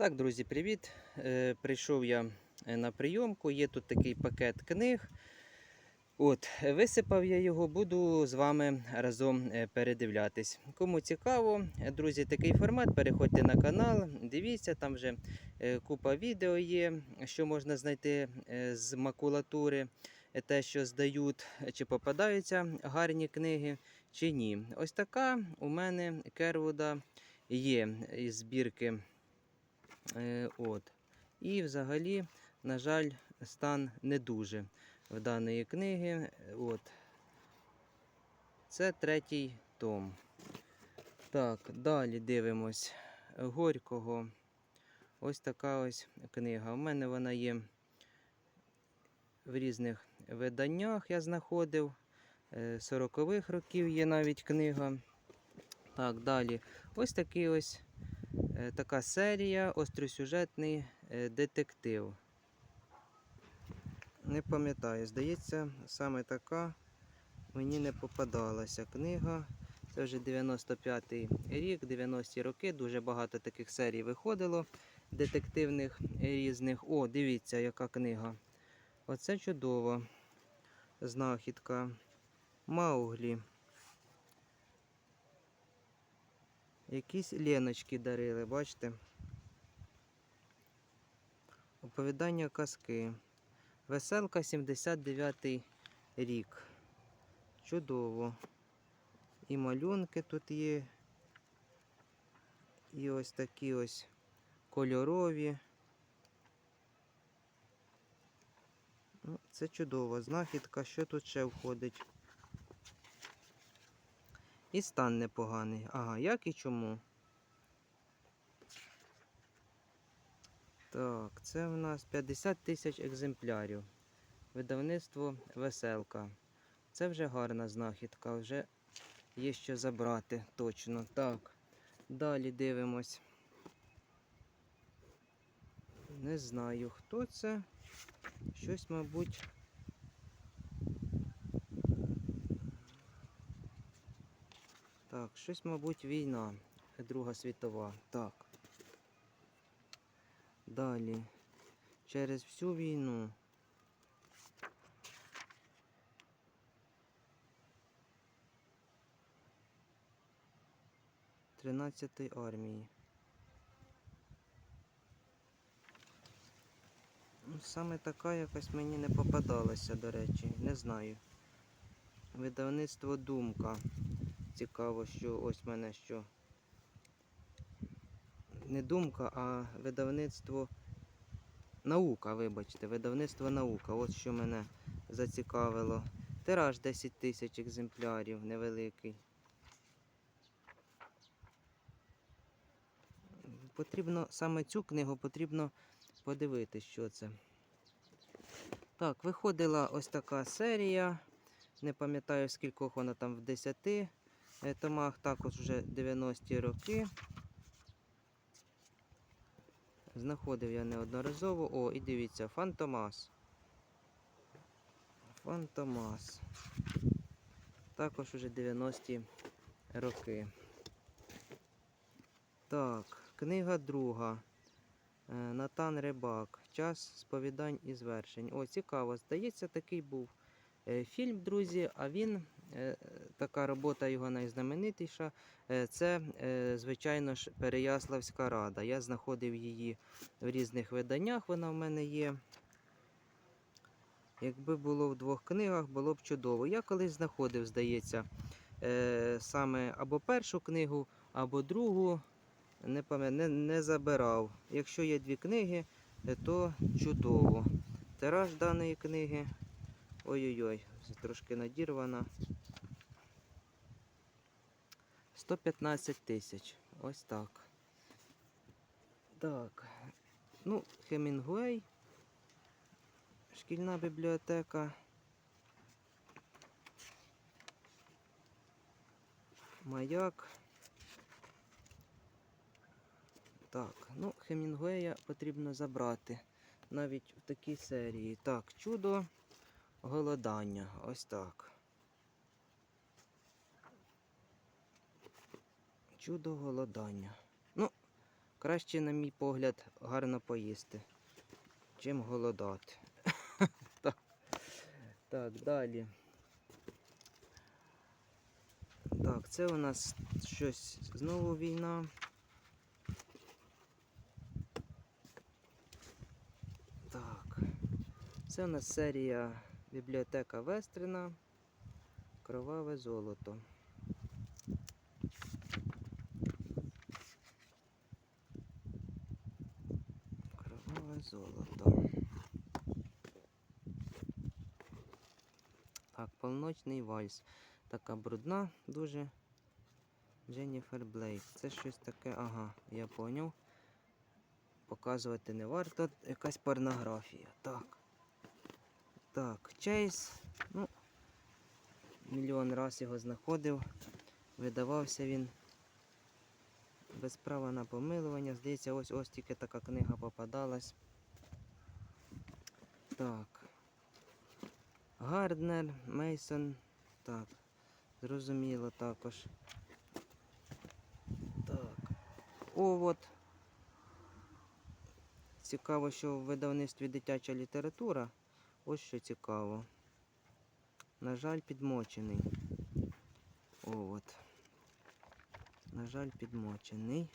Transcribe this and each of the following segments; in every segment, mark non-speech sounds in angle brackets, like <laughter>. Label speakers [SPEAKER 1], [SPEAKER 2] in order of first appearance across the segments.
[SPEAKER 1] Так, друзі, привіт! Е, Прийшов я е, на прийомку. Є тут такий пакет книг. От, висипав я його, буду з вами разом е, передивлятись. Кому цікаво, друзі, такий формат. Переходьте на канал, дивіться, там вже купа відео є, що можна знайти з макулатури, те, що здають, чи попадаються гарні книги, чи ні. Ось така у мене Кервуда є із збірки. Е, От. І взагалі, на жаль, стан не дуже в даної книги. Е, От. Це третій том. Так, далі дивимось. Горького. Ось така ось книга. У мене вона є в різних виданнях, я знаходив. Е, 40-х років є навіть книга. Так, далі. Ось такий ось Е, така серія остросюжетний е, детектив. Не пам'ятаю, здається, саме така мені не попадалася книга. Це вже 95-й рік, 90-ті роки. Дуже багато таких серій виходило, детективних різних. О, дивіться, яка книга. Оце чудова знахідка. Мауглі. Якісь леночки дарили, бачите? Оповідання казки. Веселка 79 рік. Чудово. І малюнки тут є. І ось такі ось кольорові. Ну, це чудова знахідка. Що тут ще входить? І стан непоганий. Ага, як і чому? Так, це в нас 50 тисяч екземплярів. Видавництво веселка. Це вже гарна знахідка, вже є що забрати точно. Так. Далі дивимось. Не знаю, хто це. Щось, мабуть. Так, щось, мабуть, війна. Друга світова. Так. Далі. Через всю війну. Тринадцятої армії. Саме така якась мені не попадалася, до речі, не знаю. Видавництво Думка. Цікаво, що ось мене що. Не думка, а видавництво наука, вибачте, видавництво наука. Ось що мене зацікавило. Тираж 10 тисяч екземплярів, невеликий. Потрібно саме цю книгу потрібно подивитись, що це. Так, виходила ось така серія. Не пам'ятаю, скількох вона там в 10 е, томах, також вже 90-ті роки. Знаходив я неодноразово. О, і дивіться, Фантомас. Фантомас. Також уже 90-ті роки. Так, книга друга. Е, Натан Рибак. Час сповідань і звершень. О, цікаво. Здається, такий був е, фільм, друзі. А він, е, така робота його найзнаменитіша. е, Це, е, звичайно ж, Переяславська рада. Я знаходив її в різних виданнях. Вона в мене є. Якби було в двох книгах, було б чудово. Я колись знаходив, здається, е, саме або першу книгу, або другу. Не, не, не забирав. Якщо є дві книги, е, то чудово. Тираж даної книги. Ой-ой-ой, трошки надірвана. 115 тисяч. Ось так. Так. Ну, Хемінгуей. Шкільна бібліотека. Маяк. Так, ну, Хемінгуея потрібно забрати. Навіть в такій серії. Так, чудо голодання. Ось так. Чудо голодання. Ну, Краще, на мій погляд, гарно поїсти, чим голодати. <laughs> так. далі. Так, це у нас щось знову війна. Так. Це у нас серія бібліотека Вестрина. Кроваве золото. Кроваве золото. Так, полночний вальс. Така брудна дуже. Дженніфер Блейк. Це щось таке, ага, я поняв. Показувати не варто. Якась порнографія. Так. Так, Чейз. Ну, мільйон раз його знаходив. Видавався він без права на помилування. Здається, ось ось тільки така книга попадалась. Так. Гарднер, Мейсон. Так. Зрозуміло також. Так. О, от. Цікаво, що в видавництві дитяча література. Ось що цікаво. На жаль, підмочений. О, от. На жаль, підмочений.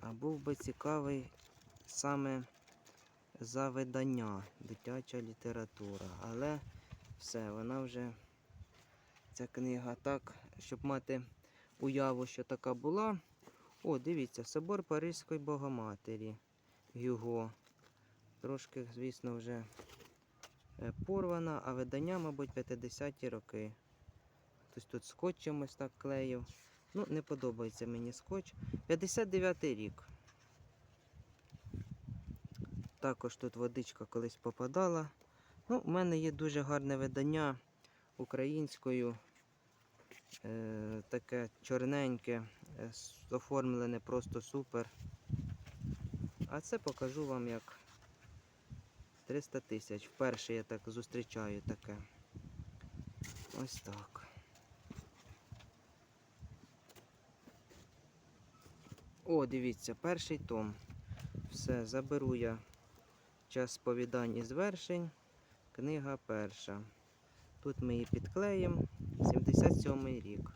[SPEAKER 1] А був би цікавий саме за видання дитяча література. Але все, вона вже ця книга так, щоб мати уяву, що така була. О, дивіться, собор Паризької Богоматері. Гюго. Трошки, звісно, вже е, порвана, а видання, мабуть, 50-ті роки. Хтось тут скотчем ось так клеїв. Ну, не подобається мені скотч. 59-й рік. Також тут водичка колись попадала. Ну, у мене є дуже гарне видання українською. Е, таке чорненьке, е, оформлене просто супер. А це покажу вам як 300 тисяч. Вперше я так зустрічаю таке. Ось так. О, дивіться, перший том. Все, заберу я час сповідань і звершень. Книга перша. Тут ми її підклеїмо. 77 рік.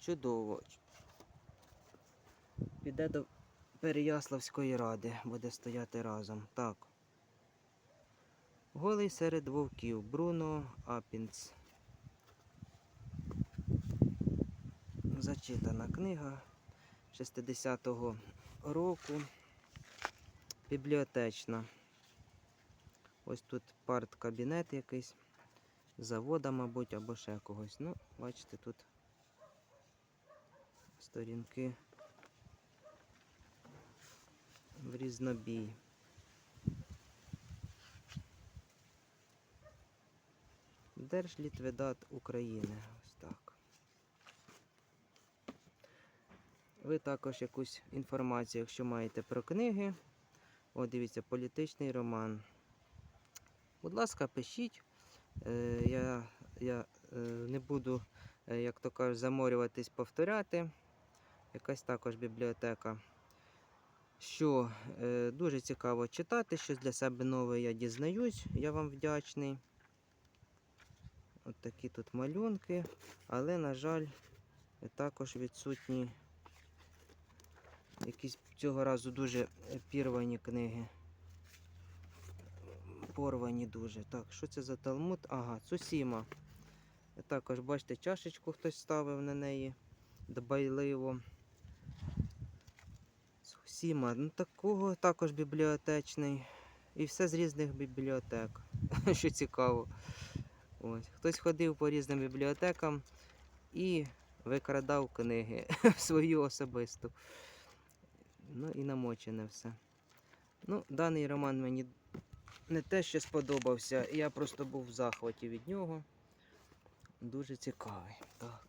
[SPEAKER 1] Чудово. Піде до Переяславської ради, буде стояти разом. Так. Голий серед вовків. Бруно Апінц. Зачитана книга 60-го року. Бібліотечна. Ось тут парт-кабінет якийсь. Завода, мабуть, або ще когось. Ну, бачите, тут сторінки в різнобій. Держлітведат України. Ось так. Ви також якусь інформацію, якщо маєте про книги. О, дивіться, політичний роман. Будь ласка, пишіть. Е, я я е, не буду, е, як то кажуть, заморюватись повторяти. Якась також бібліотека. Що дуже цікаво читати, щось для себе нове я дізнаюсь, я вам вдячний. От такі тут малюнки, але, на жаль, також відсутні якісь цього разу дуже пірвані книги. Порвані дуже. Так, що це за талмуд? Ага, Цусіма. Також, бачите, чашечку хтось ставив на неї дбайливо. Цусіма, ну такого також бібліотечний. І все з різних бібліотек. <laughs> Що цікаво. Ось. Хтось ходив по різним бібліотекам і викрадав книги <laughs> свою особисту. Ну і намочене все. Ну, даний роман мені не те, що сподобався, я просто був в захваті від нього. Дуже цікавий. Так.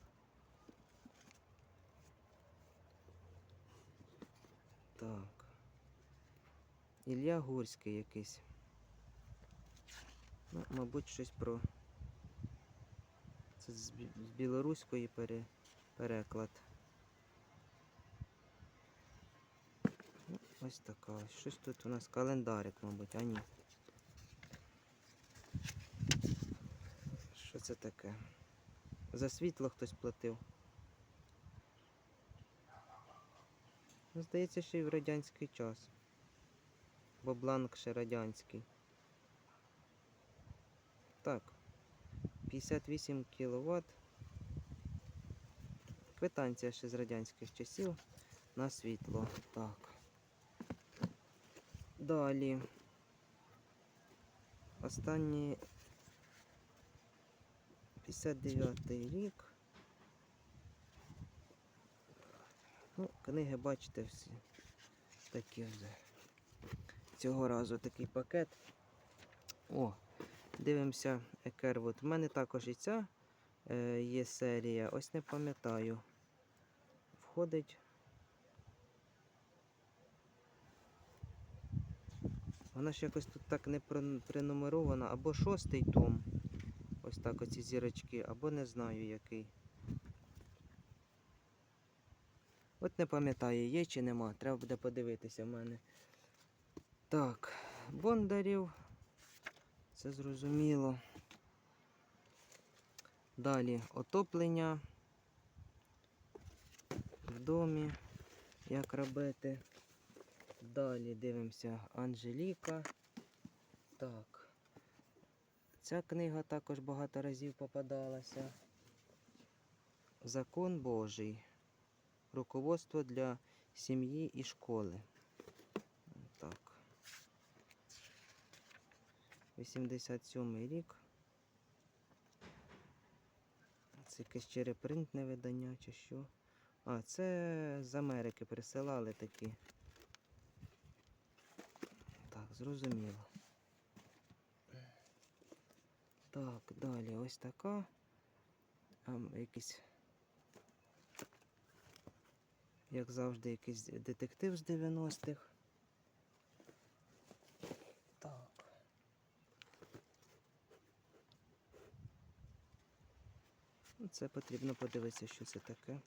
[SPEAKER 1] Так. Ілля Гурський якийсь. Ну, мабуть, щось про. Це з, білоруської переклад. Ось така. ось. Щось тут у нас календарик, мабуть, а ні. Що це таке? За світло хтось платив. Ну, Здається, ще й в радянський час. Бо бланк ще радянський. Так. 58 кВт. Квитанція ще з радянських часів на світло. Так. Далі. Останній 59 рік. Ну, книги, бачите, всі такі вже. Цього разу такий пакет. О, дивимося Екервуд. У мене також і ця е, є серія. Ось не пам'ятаю. Входить. Вона ж якось тут так не пронумерована. Або шостий том. Ось так оці зірочки, або не знаю який. От не пам'ятаю, є чи нема. Треба буде подивитися в мене. Так, бондарів. Це зрозуміло. Далі отоплення в домі. Як робити. Далі дивимося Анжеліка. Так. Ця книга також багато разів попадалася. Закон Божий. Руководство для сім'ї і школи. Так. 87 рік. Це якесь черепринтне видання чи що. А, це з Америки присилали такі. Зрозуміло. Так, далі ось така. Ем, якийсь, як завжди, якийсь детектив з 90-х. Так. Ну, Це потрібно подивитися, що це таке.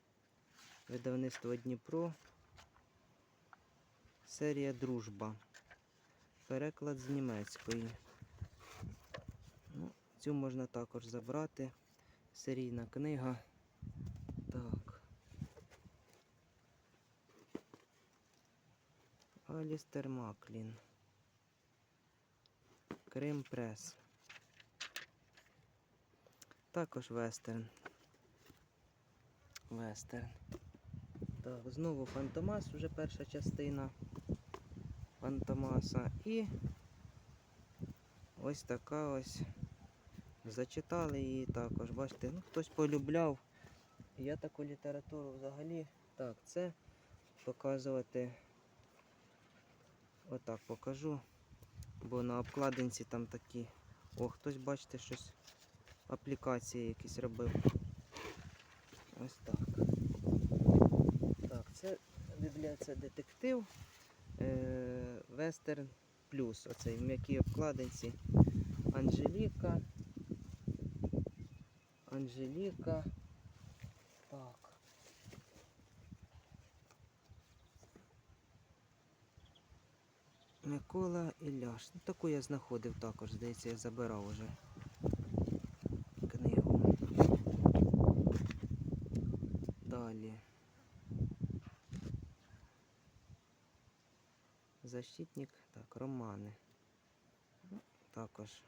[SPEAKER 1] Видавництво Дніпро. Серія Дружба. Переклад з німецької. Ну, цю можна також забрати. Серійна книга. Так. Алістер Маклін. Крим Прес. Також вестерн. Вестерн. Так, знову Фантомас, вже перша частина Фантомаса. І ось така ось. Зачитали її також. Бачите, ну хтось полюбляв. Я таку літературу взагалі. Так, це показувати. Отак покажу. Бо на обкладинці там такі. О, хтось, бачите, щось аплікації якісь робив. Ось так. Так, це це детектив. Е, Вестерн плюс. Оцей в м'якій обкладинці. Анжеліка. Анжеліка. Так. Микола Ілляш. Ну, таку я знаходив також, здається, я забирав уже книгу. Далі. Защитник, так, романи. Також.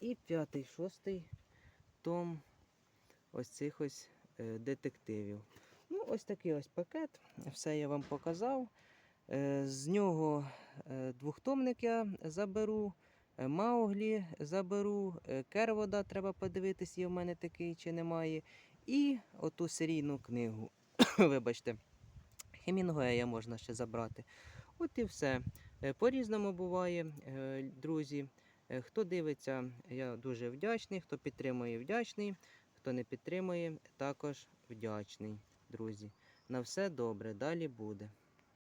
[SPEAKER 1] І п'ятий, шостий том ось цих ось е, детективів. Ну, ось такий ось пакет. Все я вам показав. Е, з нього е, двохтомник я заберу. Мауглі заберу, Кервода треба подивитись, є в мене такий чи немає. І оту серійну книгу. <coughs> Вибачте, Хемінгуея можна ще забрати. От і все. Е, По-різному буває, е, друзі. Е, Хто дивиться, я дуже вдячний. Хто підтримує, вдячний. Хто не підтримує, також вдячний, друзі. На все добре, далі буде.